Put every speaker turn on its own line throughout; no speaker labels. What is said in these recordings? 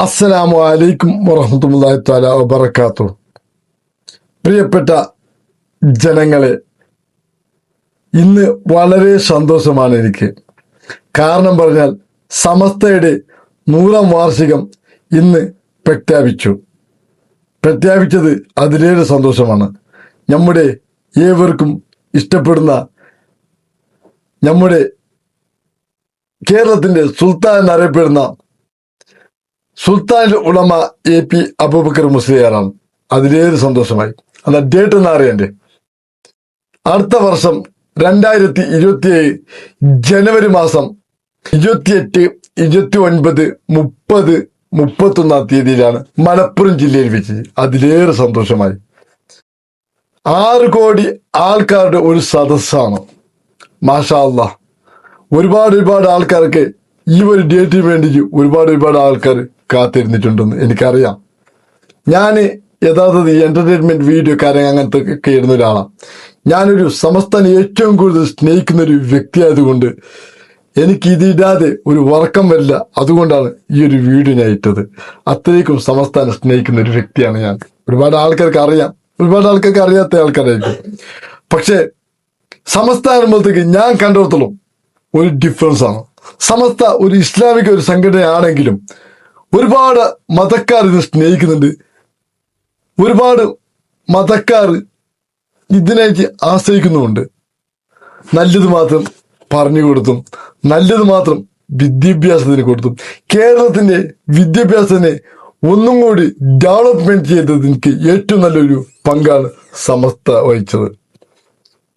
അസ്സലാമു അലൈക്കും വറഹമത്തല്ലാഹി താല വബർക്കാത്തു പ്രിയപ്പെട്ട ജനങ്ങളെ ഇന്ന് വളരെ സന്തോഷമാണ് എനിക്ക്. കാരണം പറഞ്ഞാൽ സമസ്തയുടെ നൂറാം വാർഷികം ഇന്ന് പ്രഖ്യാപിച്ചു. പ്രഖ്യാപിച്ചത് അതിലേറെ സന്തോഷമാണ്. നമ്മുടെ ഏവർക്കും ഇഷ്ടപ്പെടുന്ന നമ്മുടെ കേരളത്തിന്റെ സുൽത്താൻ എന്നറിയപ്പെടുന്ന സുൽത്താൻ ഉളമ എ പി അബൂബക്കർ മുസ്ലിയാറാണ്. അതിലേറെ സന്തോഷമായി. അല്ല ഡേറ്റ് എന്ന് അറിയണ്ടേ? അടുത്ത വർഷം രണ്ടായിരത്തി ഇരുപത്തിയേഴ് ജനുവരി മാസം ഇരുപത്തിയെട്ട് ഇരുപത്തി ഒൻപത് മുപ്പത് മുപ്പത്തൊന്നാം തീയതിയിലാണ് മലപ്പുറം ജില്ലയിൽ വെച്ച്. അതിലേറെ സന്തോഷമായി. ആറ് കോടി ആൾക്കാരുടെ ഒരു സദസ്സാണ്. മാഷാ അല്ലാ ഒരുപാട് ഒരുപാട് ആൾക്കാർക്ക് ഈ ഒരു ഡേറ്റിന് വേണ്ടി ഒരുപാട് ഒരുപാട് ആൾക്കാർ കാത്തിരുന്നിട്ടുണ്ടെന്ന് എനിക്കറിയാം. ഞാൻ യഥാർത്ഥത്തിൽ ഈ എന്റർടൈൻമെന്റ് വീഡിയോ കാര്യങ്ങൾ അങ്ങനത്തെ ഒക്കെ ഇടുന്ന ഒരാളാണ് ഞാനൊരു സമസ്തനെ ഏറ്റവും കൂടുതൽ സ്നേഹിക്കുന്ന ഒരു വ്യക്തിയായതുകൊണ്ട് എനിക്ക് ഇതിടാതെ ഒരു വർക്കം വരില്ല. അതുകൊണ്ടാണ് ഈ ഒരു വീഡിയോ ഞാൻ ഇട്ടത്. അത്രയ്ക്കും സമസ്താനെ സ്നേഹിക്കുന്ന ഒരു വ്യക്തിയാണ് ഞാൻ. ഒരുപാട് ആൾക്കാർക്ക് അറിയാം. ഒരുപാട് ആൾക്കാർക്ക് അറിയാത്ത ആൾക്കാരായിരിക്കും. പക്ഷേ സമസ്ത എന്നുമ്പോഴത്തേക്ക് ഞാൻ കണ്ടിടത്തോളം ഒരു ഡിഫറൻസ് ആണ്. സമസ്ത ഒരു ഇസ്ലാമിക ഒരു സംഘടനയാണെങ്കിലും ഒരുപാട് മതക്കാർ ഇത് സ്നേഹിക്കുന്നുണ്ട്. ഒരുപാട് മതക്കാർ ഇതിനേക്ക് ആശ്രയിക്കുന്നുമുണ്ട്. നല്ലത് മാത്രം പറഞ്ഞു കൊടുത്തും നല്ലത് മാത്രം വിദ്യാഭ്യാസത്തിന് കൊടുത്തും. കേരളത്തിന്റെ വിദ്യാഭ്യാസത്തിനെ ഒന്നും കൂടി ഡെവലപ്മെന്റ് ചെയ്തത് എനിക്ക് ഏറ്റവും നല്ലൊരു പങ്കാണ് സമസ്ത വഹിച്ചത്.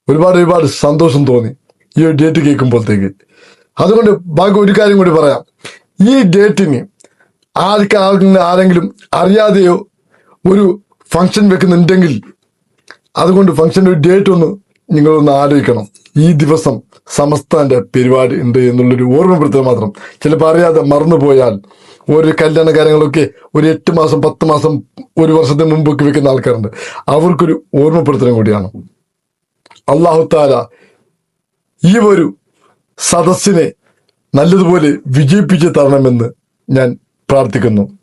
ഒരുപാട് ഒരുപാട് സന്തോഷം തോന്നി. ഈ ഒരു ഡേറ്റ് കേൾക്കുമ്പോഴത്തേക്ക്. അതുകൊണ്ട് ബാക്കി ഒരു കാര്യം കൂടി പറയാം. ഈ ഡേറ്റിന് ആർക്ക് ആരെങ്കിലും അറിയാതെയോ ഒരു ഫംഗ്ഷൻ വെക്കുന്നുണ്ടെങ്കിൽ അതുകൊണ്ട് ഫംഗ്ഷന്റെ ഒരു ഡേറ്റ് ഒന്ന് നിങ്ങളൊന്ന് ആലോചിക്കണം. ഈ ദിവസം സമസ്താന്റെ പരിപാടി ഉണ്ട് എന്നുള്ളൊരു ഓർമ്മപ്പെടുത്തൽ മാത്രം. ചിലപ്പോൾ അറിയാതെ മറന്നുപോയാൽ ഒരു കല്യാണ കാര്യങ്ങളൊക്കെ ഒരു എട്ട് മാസം പത്ത് മാസം ഒരു വർഷത്തിന് മുമ്പൊക്കെ വെക്കുന്ന ആൾക്കാരുണ്ട്. അവർക്കൊരു ഓർമ്മപ്പെടുത്തലും കൂടിയാണ്. അള്ളാഹുത്താല ഈ ഒരു സദസ്സിനെ നല്ലതുപോലെ വിജയിപ്പിച്ച് തരണമെന്ന് ഞാൻ പ്രാർത്ഥിക്കുന്നു.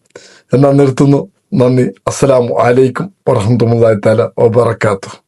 എന്നാൽ നിർത്തുന്നു. നന്ദി. അസ്സലാമു അലൈക്കും വറഹമുല്ലാ താല വബറകാതുഹു.